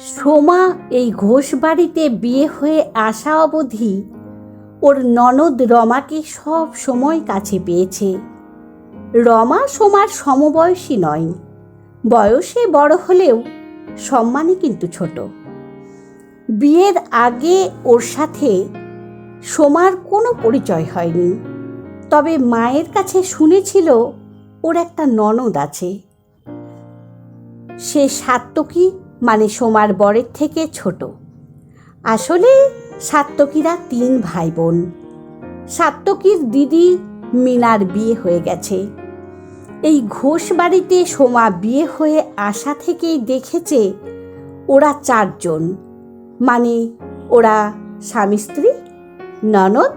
সোমা এই ঘোষ বাড়িতে বিয়ে হয়ে আসা অবধি ওর ননদ রমাকে সব সময় কাছে পেয়েছে। রমা সোমার সমবয়সী নয়। বয়সে বড় হলেও সম্মানে কিন্তু ছোট। বিয়ের আগে ওর সাথে সোমার কোনো পরিচয় হয়নি। তবে মায়ের কাছে শুনেছিল ওর একটা ননদ আছে। সে সাত্তকী মানে সোমার বরের থেকে ছোট। আসলে সাত্তকীরা তিন ভাই বোন সাত্তকীর দিদি মিনার বিয়ে হয়ে গেছে। এই ঘোষ বাড়িতে সোমা বিয়ে হয়ে আসা থেকেই দেখেছে ওরা চারজন। মানে ওরা স্বামী স্ত্রী, ননদ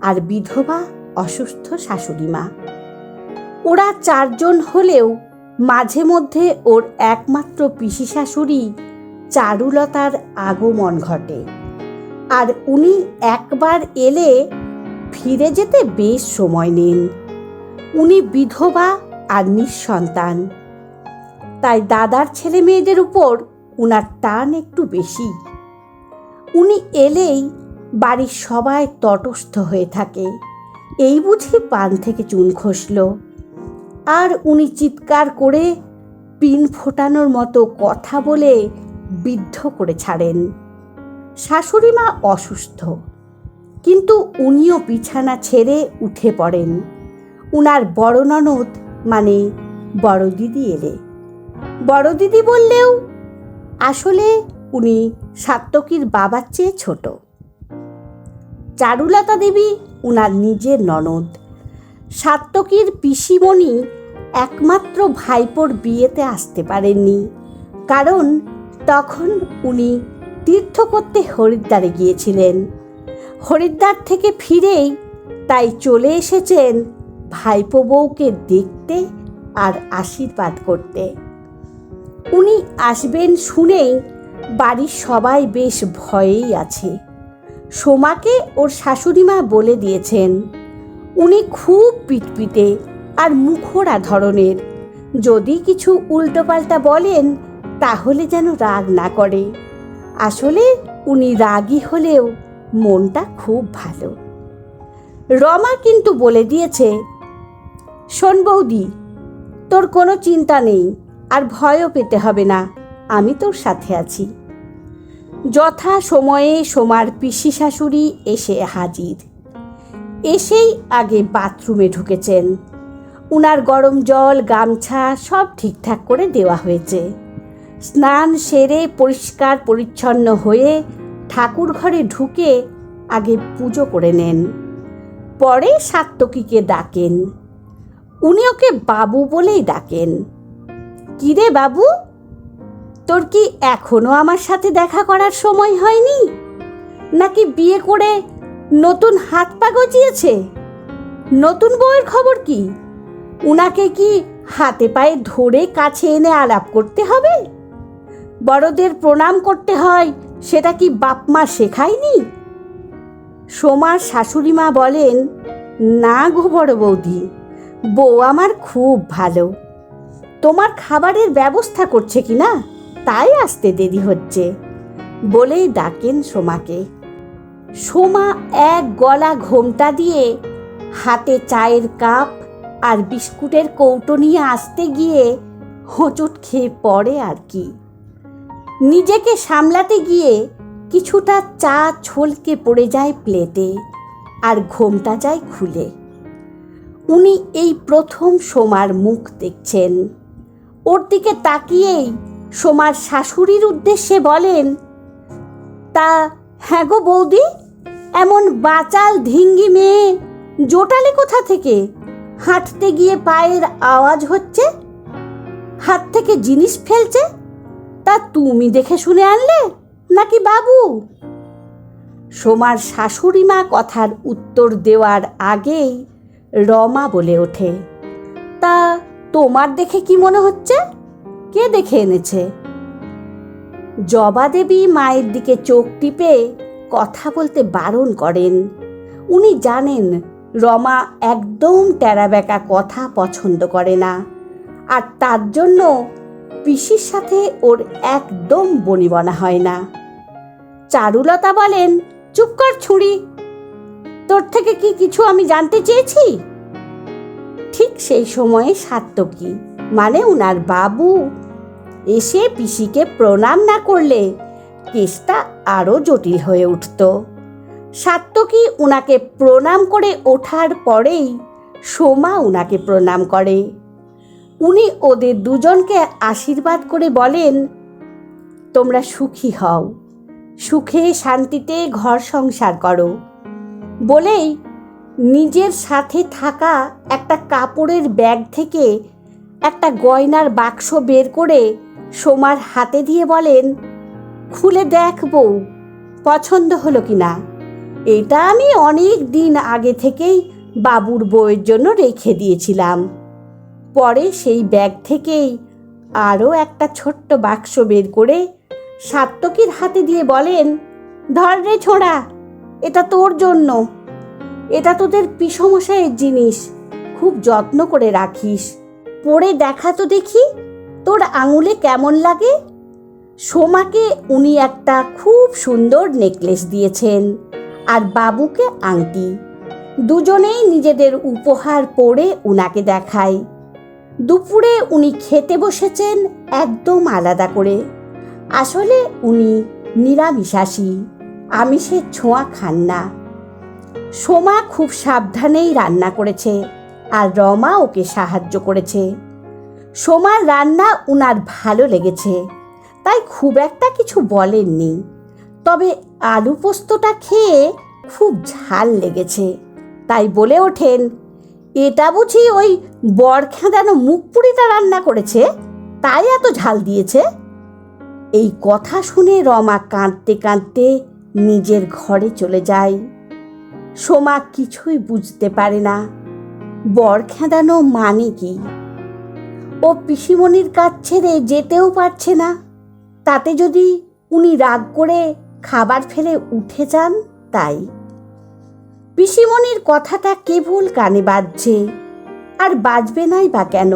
আর বিধবা অসুস্থ শাশুড়ি মা ওরা চারজন হলেও মাঝে মধ্যে ওর একমাত্র পিসি শাশুড়ি চারুলতার আগমন ঘটে। আর উনি একবার এলে ফিরে যেতে বেশ সময় নেন। উনি বিধবা আর নিঃসন্তান। তাই দাদার ছেলে মেয়েদের উপর উনার টান একটু বেশি। উনি এলেই বাড়ির সবাই তটস্থ হয়ে থাকে। এই বুঝি পান থেকে চুন খসল। আর উনি চিৎকার করে পিন ফোটানোর মতো কথা বলে বিদ্ধ করে ছাড়েন। শাশুড়ি মা অসুস্থ, কিন্তু উনিও বিছানা ছেড়ে উঠে পড়েন। উনার বড় ননদ মানে বড় দিদি এলে। বড় দিদি বললেও, আসলে উনি সাত্তকীর বাবার চেয়ে ছোট। চারুলতা দেবী উনার নিজের ননদ। সাত্তকীর পিসিমণি একমাত্র ভাইপোর বিয়েতে আসতে পারেননি। কারণ তখন উনি তীর্থ করতে হরিদ্বারে গিয়েছিলেন। হরিদ্বার থেকে ফিরেই তাই চলে এসেছেন ভাইপো বউকে দেখতে আর আশীর্বাদ করতে। উনি আসবেন শুনেই বাড়ির সবাই বেশ ভয়েই আছে। সোমাকে ওর শাশুড়িমা বলে দিয়েছেন উনি খুব পিটপিটে আর মুখোরা ধরনের। যদি কিছু উল্টোপাল্টা বলেন, তাহলে যেন রাগ না করে। আসলে উনি রাগী হলেও মনটা খুব ভালো। রমা কিন্তু বলে দিয়েছে, শোন বৌদি, তোর কোনো চিন্তা নেই, আর ভয়ও পেতে হবে না, আমি তোর সাথে আছি। যথা সময়ে সোমার পিসি শাশুড়ি এসে হাজির। এসেই আগে বাথরুমে ঢুকেছেন। উনার গরম জল, গামছা সব ঠিকঠাক করে দেওয়া হয়েছে। স্নান সেরে পরিষ্কার পরিচ্ছন্ন হয়ে ঠাকুর ঘরে ঢুকে আগে পুজো করে নেন। পরে সাত্তকীকে ডাকেন। উনি ওকে বাবু বলেই ডাকেন। কিরে বাবু? তোর কি এখনও আমার সাথে দেখা করার সময় হয়নি? নাকি বিয়ে করে নতুন হাত পা গজিয়েছে? নতুন বউয়ের খবর কি? উনাকে কি হাতে পায়ে ধরে কাছে এনে আলাপ করতে হবে? বড়দের প্রণাম করতে হয়, সেটা কি বাপ মা শেখায়নি? সোমার শাশুড়ি মা বলেন, না গো বড় বৌদি, বউ আমার খুব ভালো। তোমার খাবারের ব্যবস্থা করছে কি না? তাই আসতে দেরি হচ্ছে। বলেই ডাকেন সোমাকে। সোমা এক গলা ঘোমটা দিয়ে হাতে চায়ের কাপ আর বিস্কুটের কৌটো নিয়ে আসতে গিয়ে হোঁচট খেয়ে পড়ে আর কি। নিজেকে সামলাতে গিয়ে কিছুটা চা ছলকে পড়ে যায় প্লেটে আর ঘোমটা যায় খুলে। উনি এই প্রথম সোমার মুখ দেখছেন। ওর দিকে তাকিয়েই সোমার শাশুড়ির উদ্দেশ্যে বলেন, তা হ্যাঁ গো বৌদি এমন বাচাল ধিঙ্গি মেয়ে। জোটালে কোথা থেকে? হাঁটতে গিয়ে পায়ের আওয়াজ হচ্ছে? হাত থেকে জিনিস ফেলছে? তা তুমি দেখে শুনে আনলে? নাকি বাবু? সোমার শাশুড়ি মা কথার উত্তর দেওয়ার আগেই রমা বলে ওঠে, তা তোমার দেখে কি মনে হচ্ছে? কে দেখে এনেছে? জবা দেবী মায়ের দিকে চোখ টিপে কথা বলতে বারণ করেন। উনি জানেন রমা একদম টেরাবেকা কথা পছন্দ করে না। আর তার জন্য পিসির সাথে ওর একদম বনিবনা হয় না। চারুলতা বলেন, চুপ কর ছুরি। তোর থেকে কি কিছু আমি জানতে চেয়েছি? ঠিক সেই সময়ে সাত্তকী মানে উনার বাবু, এসে পিসিকে প্রণাম না করলে কেসটা আরও জটিল হয়ে উঠত। সাত্তকী উনাকে প্রণাম করে ওঠার পরেই সোমা উনাকে প্রণাম করে। উনি ওদের দুজনকে আশীর্বাদ করে বলেন, তোমরা সুখী হও, সুখে শান্তিতে ঘর সংসার করো। বলেই নিজের সাথে থাকা একটা কাপড়ের ব্যাগ থেকে একটা গয়নার বাক্স বের করে সোমার হাতে দিয়ে বলেন খুলে দেখ বউ, পছন্দ হলো কি না? এটা আমি অনেক দিন আগে থেকেই বাবুর বউয়ের জন্য রেখে দিয়েছিলাম। পরে সেই ব্যাগ থেকেই আরও একটা ছোট্ট বাক্স বের করে সাত্তকীর হাতে দিয়ে বলেন, ধর রে ছোড়া, এটা তোর জন্য। এটা তোদের পিসমশাইয়ের জিনিস, খুব যত্ন করে রাখিস। পরে দেখা তো দেখি, তোর আঙুলে কেমন লাগে? সোমাকে উনি একটা খুব সুন্দর নেকলেস দিয়েছেন আর বাবুকে আংটি। দুজনেই নিজেদের উপহার পরে উনাকে দেখায়। দুপুরে উনি খেতে বসেছেন একদম আলাদা করে। আসলে উনি নিরামিষাসী আমিষের ছোঁয়া খান না। সোমা খুব সাবধানেই রান্না করেছে আর রমা ওকে সাহায্য করেছে। সোমার রান্না উনার ভালো লেগেছে। তাই খুব একটা কিছু বলেননি। তবে আলু পোস্তটা খেয়ে খুব ঝাল লেগেছে। তাই বলে ওঠেন, এটা বুঝি ওই বরখেঁদানো মুখ পুরিটা রান্না করেছে? তাই এত ঝাল দিয়েছে? এই কথা শুনে রমা কাঁদতে কাঁদতে নিজের ঘরে চলে যায়। সোমা কিছুই বুঝতে পারে না, বর খেঁদানো মানে কি? ও পিসিমণির কাছ ছেড়ে যেতেও পারছে না। তাতে যদি উনি রাগ করে খাবার ফেলে উঠে যান তাই। পিসিমণির কথাটা কেবল কানে বাজছে, আর বাজবে নাই বা কেন?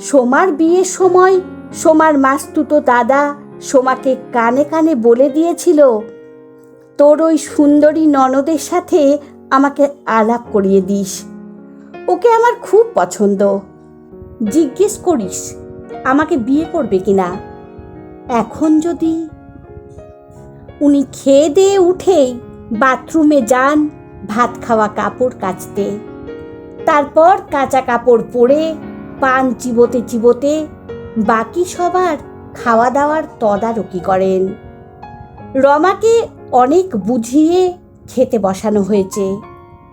সোমার বিয়ের সময় সোমার মাস্তুতো দাদা সোমাকে কানে কানে বলে দিয়েছিল, তোর ওই সুন্দরী ননদের সাথে আমাকে আলাপ করিয়ে দিস। ওকে আমার খুব পছন্দ। জিজ্ঞেস করিস, আমাকে বিয়ে করবে কিনা? এখন যদি উনি খেয়ে দিয়ে উঠেই বাথরুমে যান, ভাত খাওয়া কাপড় কাচতে। তারপর কাঁচা কাপড় পরে পান চিবোতে চিবোতে বাকি সবার খাওয়া দাওয়ার তদারকি করেন। রমাকে অনেক বুঝিয়ে খেতে বসানো হয়েছে।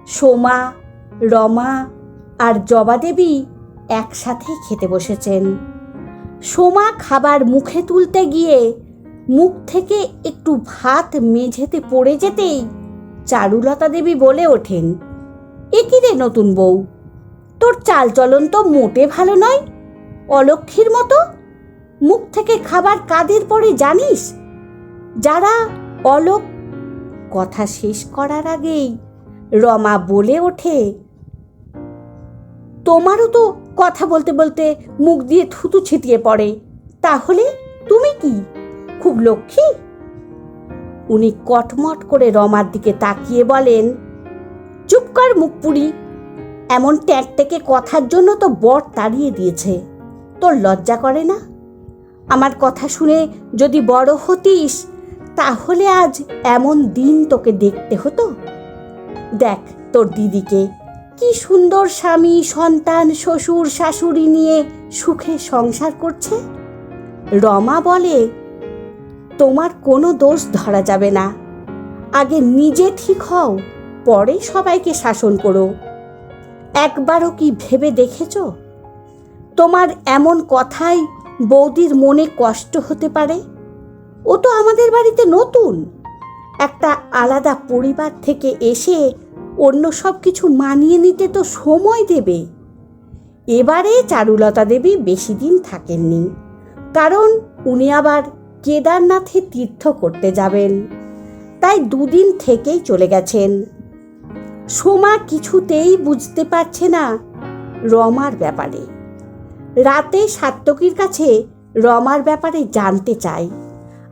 সোমা, রমা আর জবাদেবী একসাথে খেতে বসেছেন। সোমা খাবার মুখে তুলতে গিয়ে মুখ থেকে একটু ভাত মেঝেতে পড়ে যেতেই চারুলতা দেবী বলে ওঠেন, এ কি রে নতুন বউ? তোর চালচলন তো মোটে ভালো নয়, অলক্ষীর মতো? মুখ থেকে খাবার কাদের পরে জানিস? যারা অলক কথা শেষ করার আগেই রমা বলে ওঠে, তোমারও তো কথা বলতে বলতে মুখ দিয়ে থুতু ছিটিয়ে পড়ে। তাহলে তুমি কি? খুব লক্ষ্মী? উনি কটমট করে রমার দিকে তাকিয়ে বলেন, চুপ কর মুখ পুরি এমন ট্যাঁক থেকে কথার জন্য তো বর তাড়িয়ে দিয়েছে। তোর লজ্জা করে না? আমার কথা শুনে যদি বড় হতিস, তাহলে আজ এমন দিন তোকে দেখতে হতো। দেখ তোর দিদিকে। কি সুন্দর স্বামী, সন্তান, শ্বশুর, শাশুড়ি নিয়ে সুখে সংসার করছে? রমা বলে, তোমার কোনো দোষ ধরা যাবে না। আগে নিজে ঠিক হও, পরে সবাইকে শাসন করো। একবারও কি ভেবে দেখেছ? তোমার এমন কথাই বৌদির মনে কষ্ট হতে পারে? ও তো আমাদের বাড়িতে নতুন। একটা আলাদা পরিবার থেকে এসে অন্য সব কিছু মানিয়ে নিতে তো সময় দেবে। এবারে চারুলতা দেবী বেশি দিন থাকেননি, কারণ উনি আবার কেদারনাথে তীর্থ করতে যাবেন, তাই দুদিন থেকেই চলে গেছেন। সোমা কিছুতেই বুঝতে পারছে না রমার ব্যাপারে। রাতে সাত্তকীর কাছে রমার ব্যাপারে জানতে চাই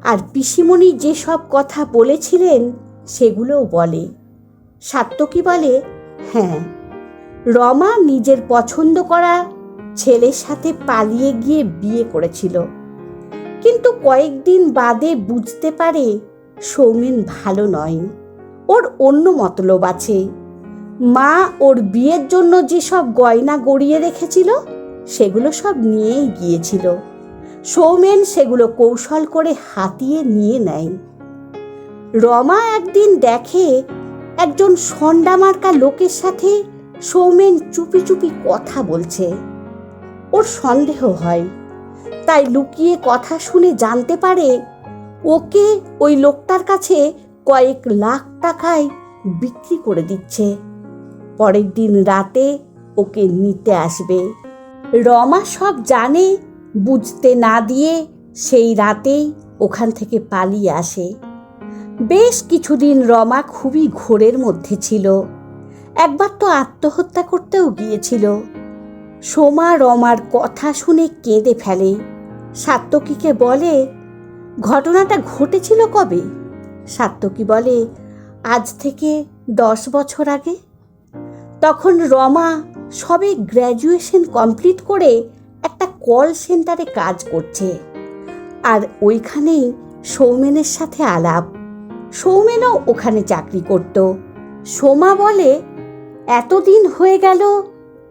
আর পিসিমণি যেসব কথা বলেছিলেন সেগুলোও বলে। সাত্যকী বলে? হ্যাঁ রমা নিজের পছন্দ করা ছেলের সাথে পালিয়ে গিয়ে বিয়ে করেছিল। কিন্তু কয়েকদিন বাদে বুঝতে পারে সৌমেন ভালো নয়। ওর অন্য মতলব আছে। মা ওর বিয়ের জন্য যেসব গয়না গড়িয়ে রেখেছিল, সেগুলো সব নিয়েই গিয়েছিল। সৌমেন সেগুলো কৌশল করে হাতিয়ে নিয়ে নেয়। রমা একদিন দেখে একজন সন্ডামার্কা লোকের সাথে সৌমেন চুপি চুপি কথা বলছে। ওর সন্দেহ হয়। তাই লুকিয়ে কথা শুনে জানতে পারে ওকে ওই লোকটার কাছে কয়েক লাখ টাকায় বিক্রি করে দিচ্ছে। পরের দিন রাতে ওকে নিতে আসবে। রমা সব জানে, বুঝতে না দিয়ে সেই রাতেই ওখান থেকে পালিয়ে আসে। বেশ কিছুদিন রমা খুবই ঘোরের মধ্যে ছিল। একবার তো আত্মহত্যা করতেও গিয়েছিল। সোমা রমার কথা শুনে কেঁদে ফেলে। সাত্তকীকে বলে, ঘটনাটা ঘটেছিল কবে? সাত্তকী বলে, আজ থেকে দশ বছর আগে। তখন রমা সবে গ্র্যাজুয়েশন কমপ্লিট করে একটা কল সেন্টারে কাজ করছে। আর ওইখানেই সৌমেনের সাথে আলাপ। সৌমেনও ওখানে চাকরি করত। সোমা বলে, এতদিন হয়ে গেল,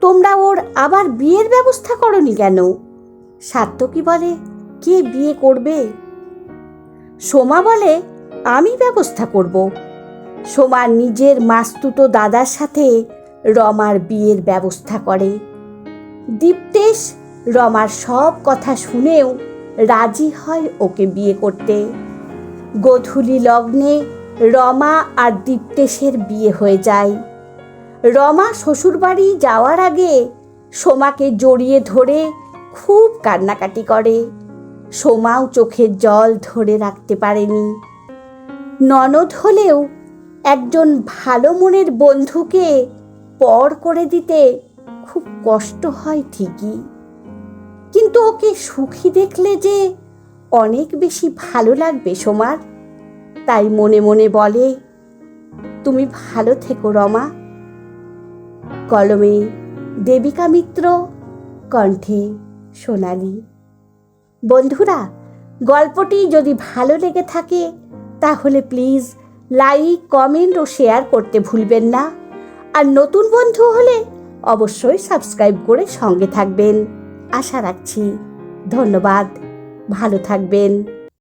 তোমরা ওর আবার বিয়ের ব্যবস্থা করনি কেন? সাত্যকী বলে, কে বিয়ে করবে? সোমা বলে, আমি ব্যবস্থা করব। সোমা নিজের মাস্তুতো দাদার সাথে রমার বিয়ের ব্যবস্থা করে। দীপ্তেশ রমার সব কথা শুনেও রাজি হয় ওকে বিয়ে করতে। গোধূলি লগ্নে রমা আর দীপ্তেশের বিয়ে হয়ে যায়। রমা শ্বশুরবাড়ি যাওয়ার আগে সোমাকে জড়িয়ে ধরে খুব কান্নাকাটি করে। সোমাও চোখের জল ধরে রাখতে পারেনি। ননদ হলেও একজন ভালো মনের বন্ধুকে পর করে দিতে খুব কষ্ট হয় ঠিকই। কিন্তু ওকে সুখী দেখলে যে অনেক বেশি ভালো লাগবে সোমার। তাই মনে মনে বলে, তুমি ভালো থেকো রমা। কলমে দেবিকা মিত্র, কণ্ঠে সোনালি। বন্ধুরা, গল্পটি যদি ভালো লেগে থাকে, তাহলে প্লিজ লাইক, কমেন্ট ও শেয়ার করতে ভুলবেন না। আর নতুন বন্ধু হলে অবশ্যই সাবস্ক্রাইব করে সঙ্গে থাকবেন। আশা রাখছি, ধন্যবাদ। ভালো থাকবেন।